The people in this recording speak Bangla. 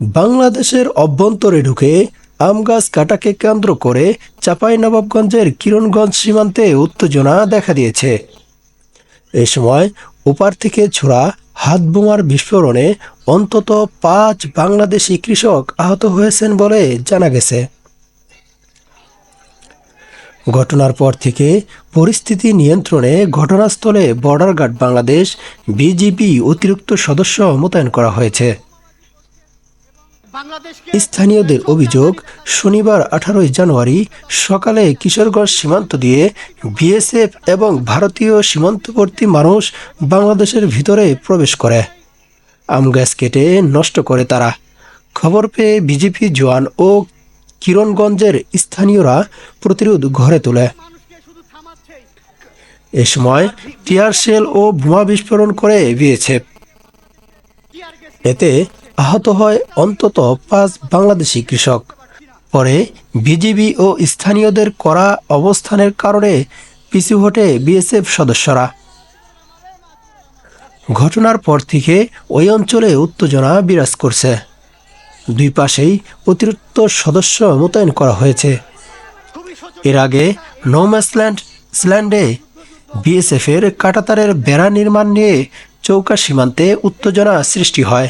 বাংলাদেশের অভ্যন্তরে ঢুকে আম গাছ কাটাকে কেন্দ্র করে চাঁপাইনবাবগঞ্জের কিরণগঞ্জ সীমান্তে উত্তেজনা দেখা দিয়েছে। এ সময় ওপার থেকে ছোড়া হাত বোমার বিস্ফোরণে অন্তত পাঁচ বাংলাদেশি কৃষক আহত হয়েছেন বলে জানা গেছে। ঘটনার পর থেকে পরিস্থিতি নিয়ন্ত্রণে ঘটনাস্থলে বর্ডার গার্ড বাংলাদেশ বিজিবি অতিরিক্ত সদস্য মোতায়েন করা হয়েছে। স্থানীয়দের অভিযোগ শনিবার আঠারোই জানুয়ারি সকালে কিশোরগঞ্জ সীমান্ত দিয়ে বিএসএফ এবং ভারতীয় সীমান্তবর্তী মানুষ বাংলাদেশের ভিতরে প্রবেশ করে। আম গাছ কেটে নষ্ট করে তারা। খবর পেয়ে বিজেপি জওয়ান ও কিরণগঞ্জের স্থানীয়রা প্রতিরোধ গড়ে তোলে। এ সময় টিয়ার শেল ও বোমা বিস্ফোরণ করে বিএসএফ। এতে আহত হয় অন্তত পাঁচ বাংলাদেশি কৃষক। পরে বিজিবি ও স্থানীয়দের করা অবস্থানের কারণে পিছু হটে বিএসএফ সদস্যরা। ঘটনার পর থেকে ওই অঞ্চলে উত্তেজনা বিরাজ করছে। দুই পাশেই অতিরিক্ত সদস্য মোতায়েন করা হয়েছে। এর আগে নৌম্যাসল্যান্ড, স্ল্যান্ডে বিএসএফের কাটাতারের বেড়া নির্মাণ নিয়ে চৌকা সীমান্তে উত্তেজনা সৃষ্টি হয়।